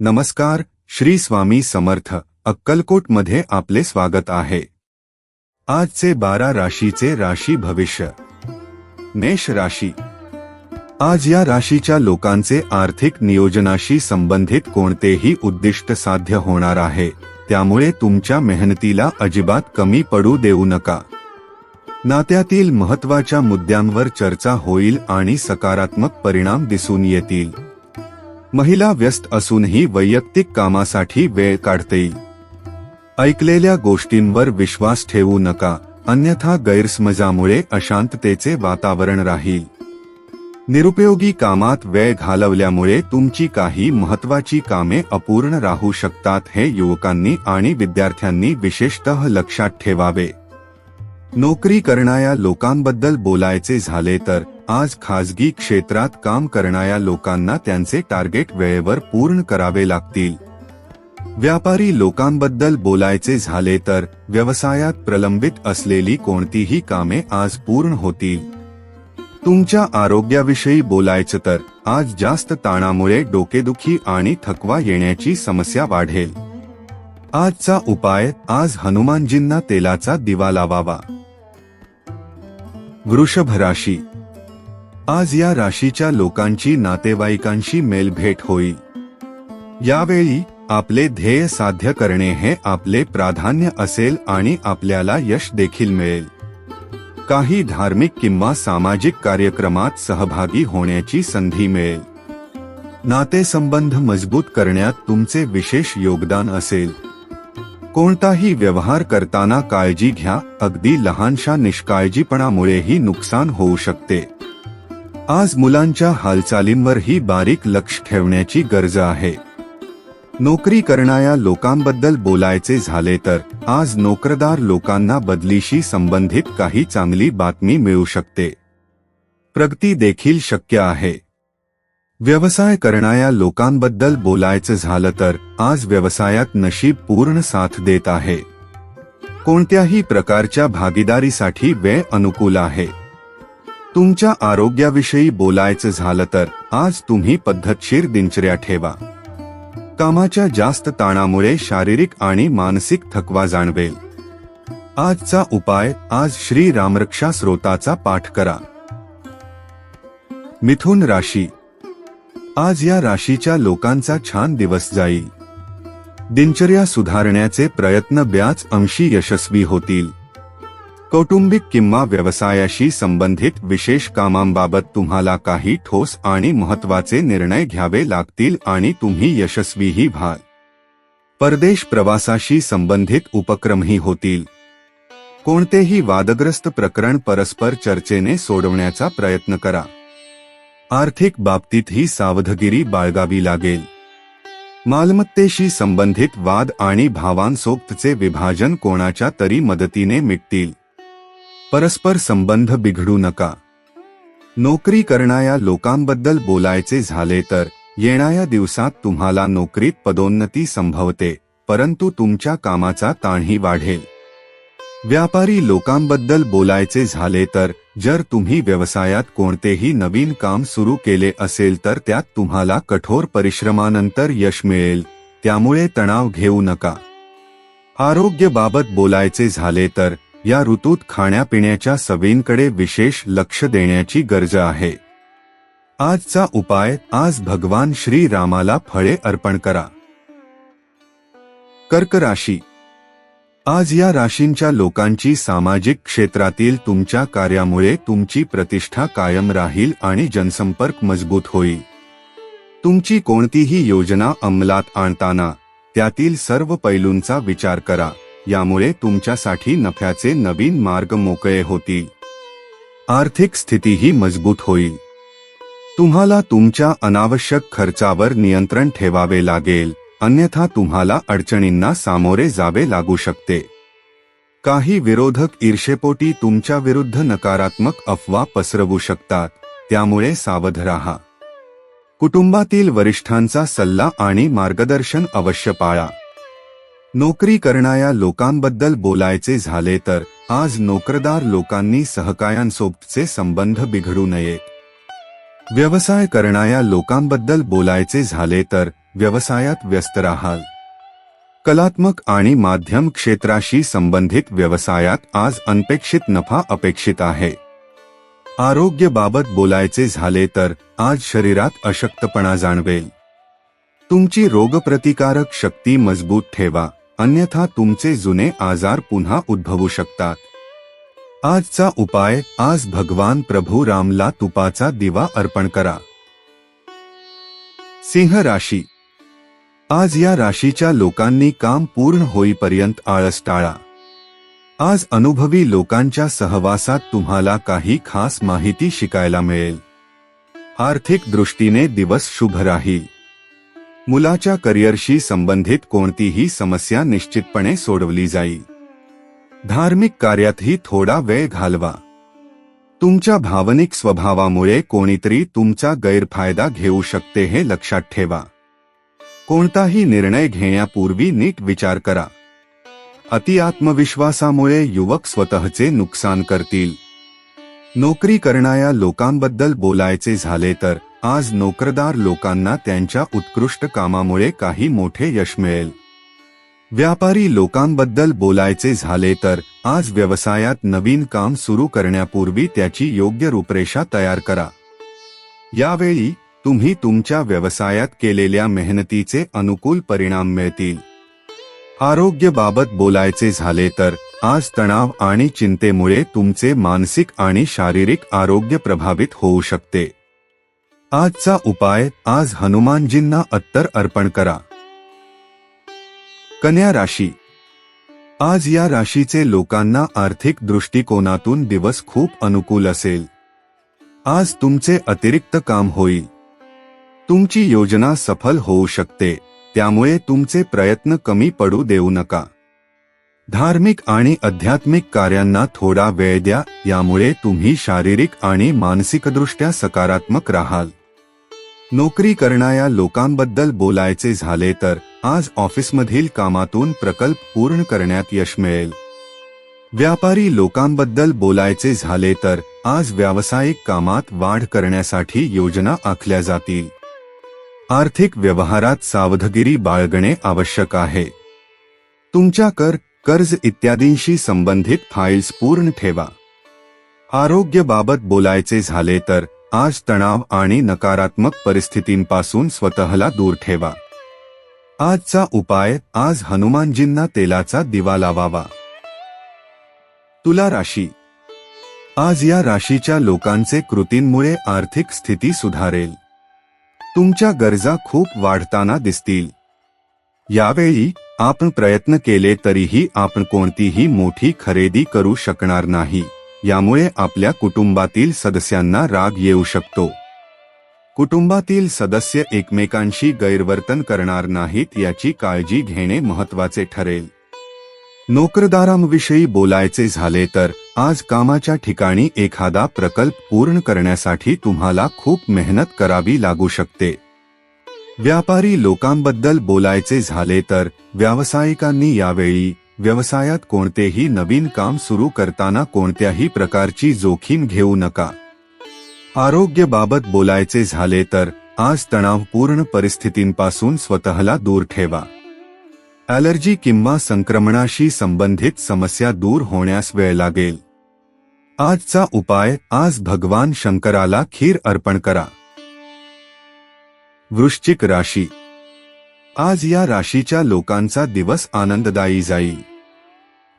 नमस्कार श्री स्वामी समर्थ अक्कलकोटमध्ये आपले स्वागत आहे. आजचे बारा राशीचे राशी भविष्य. मेष राशी. आज या राशीच्या लोकांचे आर्थिक नियोजनाशी संबंधित कोणतेही उद्दिष्ट साध्य होणार आहे त्यामुळे तुमच्या मेहनतीला अजिबात कमी पडू देऊ नका. नात्यातील महत्त्वाच्या मुद्द्यांवर चर्चा होईल आणि सकारात्मक परिणाम दिसून येतील. महिला व्यस्त असूनही वैयक्तिक कामासाठी वेळ काढते. ऐकलेल्या गोष्टींवर विश्वास ठेवू नका अन्यथा गैरसमजामुळे अशांततेचे वातावरण राहील. निरुपयोगी कामात वेळ घालवल्यामुळे तुमची काही महत्वाची कामे अपूर्ण राहू शकतात हे युवकांनी आणि विद्यार्थ्यांनी विशेषतः लक्षात ठेवावे. नोकरी करणाऱ्या लोकांबद्दल बोलायचे झाले तर आज खाजगी क्षेत्रात काम करणाऱ्या लोकांना त्यांचे टार्गेट वेळेवर पूर्ण करावे लागतील. व्यापारी लोकांबद्दल बोलायचे झाले तर व्यवसायात प्रलंबित असलेली कोणतीही कामे आज पूर्ण होतील. तुमच्या आरोग्याविषयी बोलायचं तर आज जास्त ताणामुळे डोकेदुखी आणि थकवा येण्याची समस्या वाढेल. आजचा उपाय आज हनुमानजींना तेलाचा दिवा लावावा. वृषभ राशी आज या राशीच्या लोकांची नातेवाईकांशी मेलभेट होईल यावेळी आपले ध्येय साध्य करणे हे आपले प्राधान्य असेल आणि आपल्याला यश देखील मिळेल. काही धार्मिक किंवा सामाजिक कार्यक्रमात सहभागी होण्याची संधी मिळेल. नातेसंबंध मजबूत करण्यात तुमचे विशेष योगदान असेल. कोणताही व्यवहार करताना काळजी घ्या अगदी लहानशा निष्काळजीपणामुळेही नुकसान होऊ शकते. आज मुलांच्या हालचालींवरही बारीक लक्ष ठेवण्याची गरज आहे. नोकरी करणाऱ्या लोकांबद्दल बोलायचे झाले तर आज नोकरदार लोकांना बदलीशी संबंधित काही चांगली बातमी मिळू शकते. प्रगती देखील शक्य आहे. व्यवसाय करणाऱ्या लोकांबद्दल बोलायचं झालं तर आज व्यवसायात नशीब पूर्ण साथ देत आहे. कोणत्याही प्रकारच्या भागीदारीसाठी वेळ अनुकूल आहे. तुमच्या आरोग्याविषयी बोलायचं झालं तर आज तुम्ही पद्धतशीर दिनचर्या ठेवा. कामाच्या जास्त ताणामुळे शारीरिक आणि मानसिक थकवा जाणवेल. आजचा उपाय आज श्री रामरक्षा स्रोताचा पाठ करा. मिथुन राशी. आज या राशीच्या लोकांचा छान दिवस जाईल. दिनचर्या सुधारण्याचे प्रयत्न ब्याच अंशी यशस्वी होतील. कौटुंबिक किंवा व्यवसायाशी संबंधित विशेष कामांबाबत तुम्हाला काही ठोस आणि महत्त्वाचे निर्णय घ्यावे लागतील आणि तुम्ही यशस्वीही व्हाल. परदेश प्रवासाशी संबंधित उपक्रमही होतील. कोणतेही वादग्रस्त प्रकरण परस्पर चर्चेने सोडवण्याचा प्रयत्न करा. आर्थिक बाबतीतही सावधगिरी बाळगावी लागेल. मालमत्तेशी संबंधित वाद आणि भावांसोबतचे विभाजन कोणाच्या तरी मदतीने मिटतील. परस्पर संबंध बिघडू नका. नोकरी करणाऱ्या लोकांबद्दल बोलायचे झाले तर येणाऱ्या दिवसात तुम्हाला नोकरीत पदोन्नती संभवते परंतु तुमच्या कामाचा ताणही वाढेल. व्यापारी लोकांबद्दल बोलायचे झाले तर जर तुम्ही व्यवसायात कोणतेही नवीन काम सुरू केले असेल तर त्यात तुम्हाला कठोर परिश्रमानंतर यश मिळेल त्यामुळे तणाव घेऊ नका. आरोग्याबाबत बोलायचे झाले तर या ऋतूत खाण्यापिण्याच्या सवयींकडे विशेष लक्ष देण्याची गरज आहे. आजचा उपाय आज भगवान श्री रामाला फळे अर्पण करा. कर्क राशी. आज या राशींच्या लोकांची सामाजिक क्षेत्रातील तुमच्या कार्यामुळे तुमची प्रतिष्ठा कायम राहील आणि जनसंपर्क मजबूत होईल. तुमची कोणतीही योजना अंमलात आणताना त्यातील सर्व पैलूंचा विचार करा. यामुळे तुमच्यासाठी नफ्याचे नवीन मार्ग मोकळे होतील. आर्थिक स्थितीही मजबूत होईल. तुम्हाला तुमच्या अनावश्यक खर्चावर नियंत्रण ठेवावे लागेल अन्यथा तुम्हाला अडचणींना सामोरे जावे लागू शकते. काही विरोधक ईर्षेपोटी तुमच्या विरुद्ध नकारात्मक अफवा पसरवू शकतात त्यामुळे सावध राहा. कुटुंबातील वरिष्ठांचा सल्ला आणि मार्गदर्शन अवश्य पाळा. नोकरी करणाऱ्या लोकांबद्दल बोलायचे झाले तर आज नोकरदार लोकांनी सहकायांसोबतचे संबंध बिघडू नयेत व्यवसाय करणाऱ्या लोकांबद्दल बोलायचे झाले तर व्यवसायात व्यस्त राहाल. कलात्मक आणि माध्यम क्षेत्राशी संबंधित व्यवसायात आज अनपेक्षित नफा अपेक्षित आहे. आरोग्यबाबत बोलायचे झाले तर आज शरीरात अशक्तपणा जाणवेल. तुमची रोगप्रतिकारक शक्ती मजबूत ठेवा. अन्यथा तुमचे जुने आजार पुन्हा उद्भवू शकतात. आजचा उपाय आज भगवान प्रभू रामला तुपाचा दिवा अर्पण करा. सिंह राशी. आज या राशीच्या लोकांनी काम पूर्ण होईपर्यंत आळस टाळा. आज अनुभवी लोकांच्या सहवासात तुम्हाला काही खास माहिती शिकायला मिळेल. आर्थिक दृष्टीने दिवस शुभ राहील. मुलाच्या करिअरशी संबंधित कोणतीही समस्या निश्चितपणे सोडवली जाईल धार्मिक कार्यातही थोडा वेळ घालवा. तुमच्या भावनिक स्वभावामुळे कोणीतरी तुमचा गैरफायदा घेऊ शकते हे लक्षात ठेवा. कोणताही निर्णय घेण्यापूर्वी नीट विचार करा. अति आत्मविश्वासामुळे युवक स्वतःचे नुकसान करतील. नोकरी करणाऱ्या लोकांबद्दल बोलायचे झाले तर आज नोकरदार लोकांना त्यांच्या उत्कृष्ट कामामुळे काही मोठे यश मिळेल. व्यापारी लोकांबद्दल बोलायचे झाले तर आज व्यवसायात नवीन काम सुरू करण्यापूर्वी त्याची योग्य रूपरेषा तयार करा. यावेळी तुम्ही तुमच्या व्यवसायात केलेल्या मेहनतीचे अनुकूल परिणाम मिळतील. आरोग्यबाबत बोलायचे झाले तर आज तणाव आणि चिंतेमुळे तुमचे मानसिक आणि शारीरिक आरोग्य प्रभावित होऊ शकते. आजचा उपाय आज हनुमानजींना अत्तर अर्पण करा. कन्या राशी. आज या राशीचे लोकांना आर्थिक दृष्टिकोनातून दिवस खूप अनुकूल असेल. आज तुमचे अतिरिक्त काम होईल. तुमची योजना सफल होऊ शकते त्यामुळे तुमचे प्रयत्न कमी पडू देऊ नका. धार्मिक आणि आध्यात्मिक कार्यांना थोडा वेळ द्या यामुळे तुम्ही शारीरिक आणि मानसिकदृष्ट्या सकारात्मक राहाल. नोकरी करणाऱ्या लोकांबद्दल बोलायचे झाले तर आज ऑफिसमधील कामातून प्रकल्प पूर्ण करण्यात यश मिळेल. व्यापारी लोकांबद्दल बोलायचे झाले तर आज व्यावसायिक कामात वाढ करण्यासाठी योजना आखल्या जातील. आर्थिक व्यवहारात सावधगिरी बाळगणे आवश्यक आहे. तुमच्या कर कर्ज इत्यादींशी संबंधित फाईल्स पूर्ण ठेवा. आरोग्याबाबत बोलायचे झाले तर आज तणाव आणि नकारात्मक परिस्थितींपासून स्वतःला दूर ठेवा. आजचा उपाय आज हनुमानजींना तेलाचा दिवा लावावा. तुला राशी. आज या राशीच्या लोकांचे कृतींमुळे आर्थिक स्थिती सुधारेल. तुमच्या गरजा खूप वाढताना दिसतील. यावेळी आपण प्रयत्न केले तरीही आपण कोणतीही मोठी खरेदी करू शकणार नाही. यामुळे आपल्या कुटुंबातील सदस्यांना राग येऊ शकतो. कुटुंबातील सदस्य एकमेकांशी गैरवर्तन करणार नाहीत याची काळजी घेणे महत्त्वाचे ठरेल. नोकरदारांविषयी बोलायचे झाले तर आज कामाच्या ठिकाणी एखादा प्रकल्प पूर्ण करण्यासाठी तुम्हाला खूप मेहनत करावी लागू शकते. व्यापारी लोकांबद्दल बोलायचे झाले तर व्यावसायिकांनी यावेळी व्यवसायात कोणतेही नवीन काम सुरू करताना कोणत्याही प्रकारची जोखीम घेऊ नका. आरोग्यबाबत बोलायचे झाले तर आज तणावपूर्ण परिस्थितींपासून स्वतःला दूर ठेवा. ॲलर्जी किंवा संक्रमणाशी संबंधित समस्या दूर होण्यास वेळ लागेल. आजचा उपाय आज भगवान शंकराला खीर अर्पण करा. वृश्चिक राशी. आज या राशीच्या लोकांचा दिवस आनंददायी जाईल.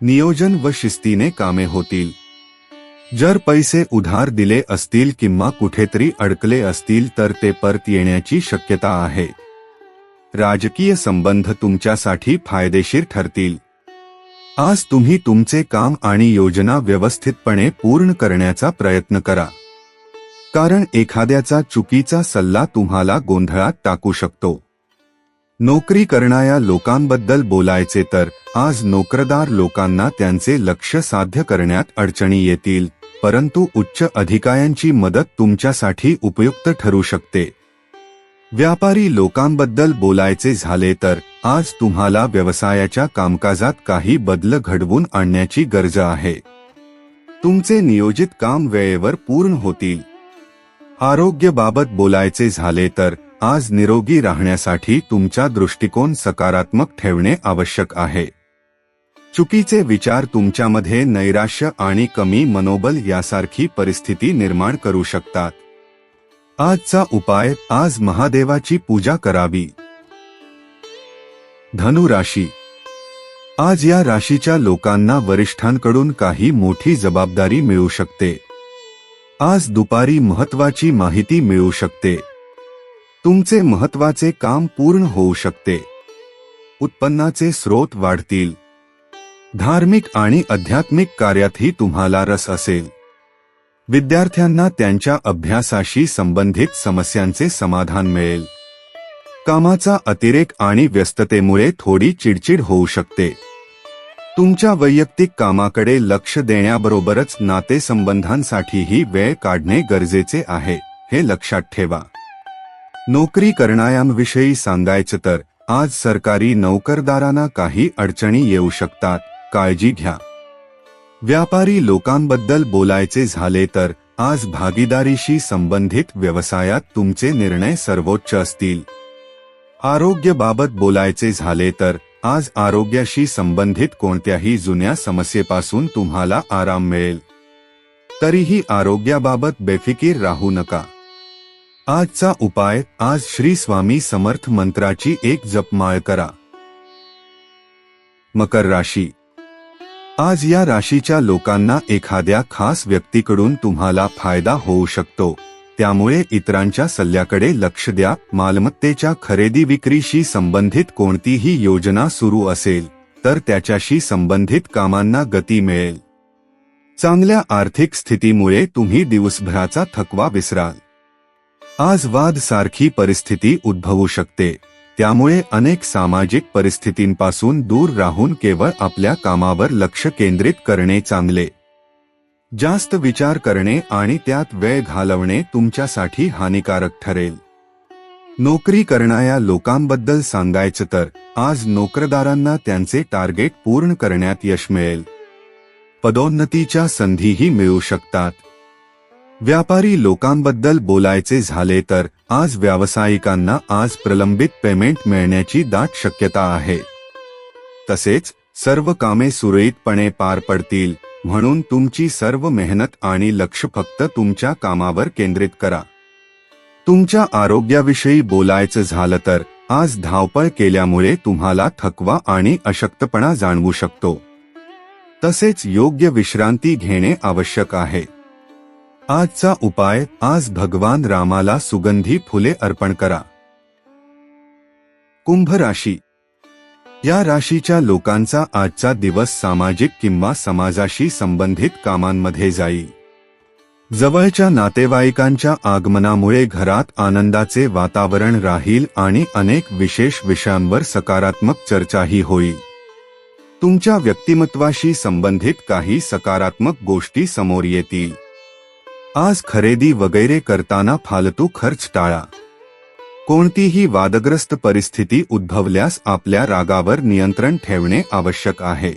नियोजन व शिस्तीने कामे होतील. जर पैसे उधार दिले असतील किंवा कुठेतरी अडकले असतील तर ते परत येण्याची शक्यता आहे. राजकीय संबंध तुमच्यासाठी फायदेशीर ठरतील. आज तुम्ही तुमचे काम आणि योजना व्यवस्थितपणे पूर्ण करण्याचा प्रयत्न करा. कारण एखाद्याचा चुकीचा सल्ला तुम्हाला गोंधळात टाकू शकतो. नोकरी करणाऱ्या लोकांबद्दल बोलायचे तर आज नोकरदार लोकांना त्यांचे लक्ष साध्य करण्यात अडचणी येतील परंतु उच्च अधिकाऱ्यांची मदत तुमच्यासाठी उपयुक्त ठरू शकते. व्यापारी लोकांबद्दल बोलायचे झाले तर आज तुम्हाला व्यवसायाच्या कामकाजात काही बदल घडवून आणण्याची गरज आहे. तुमचे नियोजित काम वेळेवर पूर्ण होतील. आरोग्याबाबत बोलायचे झाले तर आज निरोगी राहण्यासाठी तुमचा दृष्टिकोन सकारात्मक ठेवणे आवश्यक आहे. चुकीचे विचार तुमच्यामध्ये नैराश्य आणि कमी मनोबल यासारखी परिस्थिती निर्माण करू शकतात. आजचा उपाय आज महादेवाची पूजा करावी. धनु राशी आज या राशीच्या लोकांना वरिष्ठांकडून काही मोठी जबाबदारी मिळू शकते. आज दुपारी महत्वाची माहिती मिळू शकते. तुमचे महत्त्वाचे काम पूर्ण होऊ शकते. उत्पन्नाचे स्रोत वाढतील. धार्मिक आणि आध्यात्मिक कार्यातही तुम्हाला रस असेल. विद्यार्थ्यांना त्यांच्या अभ्यासाशी संबंधित समस्यांचे समाधान मिळेल. कामाचा अतिरेक आणि व्यस्ततेमुळे थोडी चिडचिड होऊ शकते. तुमच्या वैयक्तिक कामाकडे लक्ष देण्याबरोबरच नातेसंबंधांसाठीही वेळ काढणे गरजेचे आहे हे लक्षात ठेवा. नोकरी करणाऱ्यांविषयी सांगायचं तर आज सरकारी नोकरदारांना काही अडचणी येऊ शकतात काळजी घ्या. व्यापारी लोकांबद्दल बोलायचे झाले तर आज भागीदारीशी संबंधित व्यवसायात तुमचे निर्णय सर्वोच्च असतील. आरोग्याबाबत बोलायचे झाले तर आज आरोग्याशी संबंधित कोणत्याही जुन्या समस्येपासून तुम्हाला आराम मिळेल. तरीही आरोग्याबाबत बेफिकीर राहू नका. आजचा उपाय आज श्री स्वामी समर्थ मंत्राची एक जपमाळ करा. मकर राशी. आज या राशीच्या लोकांना एखाद्या खास व्यक्तीकडून तुम्हाला फायदा होऊ शकतो. त्यामुळे इतरांच्या सल्ल्याकडे लक्ष द्या. मालमत्तेच्या खरेदी विक्रीशी संबंधित कोणतीही योजना सुरू असेल तर त्याच्याशी संबंधित कामांना गती मिळेल. चांगल्या आर्थिक स्थितीमुळे तुम्ही दिवसभराचा थकवा विसराल. आज वाद सारखी परिस्थिती उद्भवू शकते. त्यामुळे अनेक सामाजिक परिस्थितींपासून दूर राहून केवळ आपल्या कामावर लक्ष केंद्रित करणे चांगले. जास्त विचार करणे आणि त्यात वेळ घालवणे तुमच्यासाठी हानिकारक ठरेल. नोकरी करणाऱ्या लोकांबद्दल सांगायचं तर आज नोकरदारांना त्यांचे टार्गेट पूर्ण करण्यात यश मिळेल. पदोन्नतीच्या संधीही मिळू शकतात. व्यापारी लोकांबद्दल बोलायचे झाले तर आज व्यावसायिकांना आज प्रलंबित पेमेंट मिळण्याची दाट शक्यता आहे. तसेच सर्व कामे सुरळीतपणे पार पडतील. म्हणून तुमची सर्व मेहनत आणि लक्ष फक्त तुमच्या कामावर केंद्रित करा. तुमच्या आरोग्याविषयी बोलायचं झालं तर आज धावपळ केल्यामुळे तुम्हाला थकवा आणि अशक्तपणा जाणवू शकतो. तसेच योग्य विश्रांती घेणे आवश्यक आहे. आजचा उपाय आज भगवान रामाला सुगंधी फुले अर्पण करा. कुंभ राशी या राशीच्या लोकांचा आजचा दिवस सामाजिक किंवा समाजाशी संबंधित कामांमध्ये जाईल जवळच्या नातेवाईकांच्या आगमनामुळे घरात आनंदाचे वातावरण राहील आणि अनेक विशेष विषयांवर सकारात्मक चर्चाही होईल तुमच्या व्यक्तिमत्वाशी संबंधित काही सकारात्मक गोष्टी समोर येतील. आज खरेदी वगैरे करताना फालतू खर्च टाळा. कोणतीही वादग्रस्त परिस्थिती उद्भवल्यास आपल्या रागावर नियंत्रण ठेवणे आवश्यक आहे.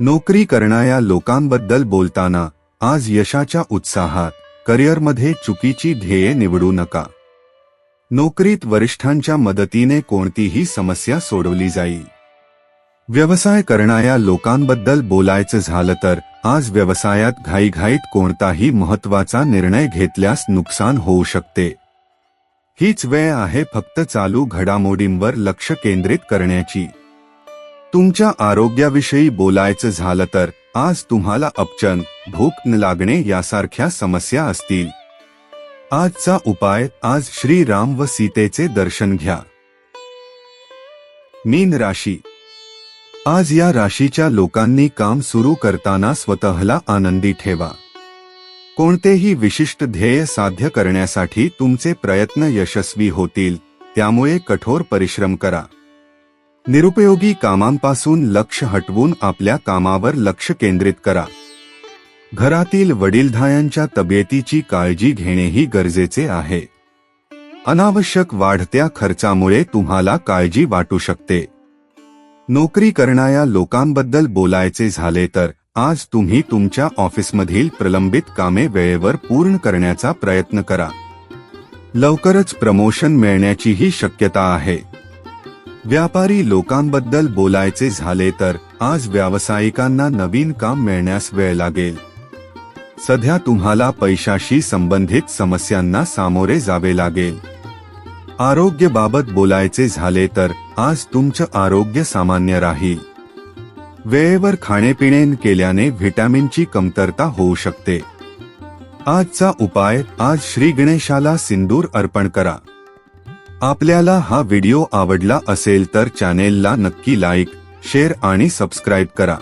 नोकरी करणाऱ्या लोकांबद्दल बोलताना आज यशाच्या उत्साहात करिअरमध्ये चुकीची ध्येये निवडू नका. नोकरीत वरिष्ठांच्या मदतीने कोणतीही समस्या सोडवली जाईल. व्यवसाय करणाऱ्या लोकांबद्दल बोलायचं झालं तर आज व्यवसायात घाईघाईत कोणताही महत्त्वाचा निर्णय घेतल्यास नुकसान होऊ शकते. हीच वेळ आहे फक्त चालू घडामोडींवर लक्ष केंद्रित करण्याची. तुमच्या आरोग्याविषयी बोलायचं झालं तर आज तुम्हाला अपचन भूक न लागणे यासारख्या समस्या असतील. आजचा उपाय आज श्रीराम व सीतेचे दर्शन घ्या. मीन राशी. आज या राशीच्या लोकांनी काम सुरू करताना स्वतःला आनंदी ठेवा. कोणतेही विशिष्ट ध्येय साध्य करण्यासाठी तुमचे प्रयत्न यशस्वी होतील त्यामुळे कठोर परिश्रम करा. निरुपयोगी कामांपासून लक्ष हटवून आपल्या कामावर लक्ष केंद्रित करा. घरातील वडीलधायांच्या तब्येतीची काळजी घेणेही गरजेचे आहे. अनावश्यक वाढत्या खर्चामुळे तुम्हाला काळजी वाटू शकते. नोकरी करणाऱ्या लोकांबद्दल बोलायचे झाले तर आज तुम्ही तुमच्या ऑफिसमधील प्रलंबित कामे वेळेवर पूर्ण करण्याचा प्रयत्न करा. लवकरच प्रमोशन मिळण्याचीही शक्यता आहे. व्यापारी लोकांबद्दल बोलायचे झाले तर आज व्यावसायिकांना नवीन काम मिळण्यास वेळ लागेल. सध्या तुम्हाला पैशाशी संबंधित समस्यांना सामोरे जावे लागेल. आरोग्याबाबत बोलायचे झाले तर आज तुमचं आरोग्य सामान्य राहील. वेळेवर खाणेपिणे केल्याने व्हिटॅमिनची कमतरता होऊ शकते. आजचा उपाय आज श्री गणेशाला सिंदूर अर्पण करा. आपल्याला हा व्हिडिओ आवडला असेल तर चॅनेलला नक्की लाईक शेअर आणि सबस्क्राईब करा.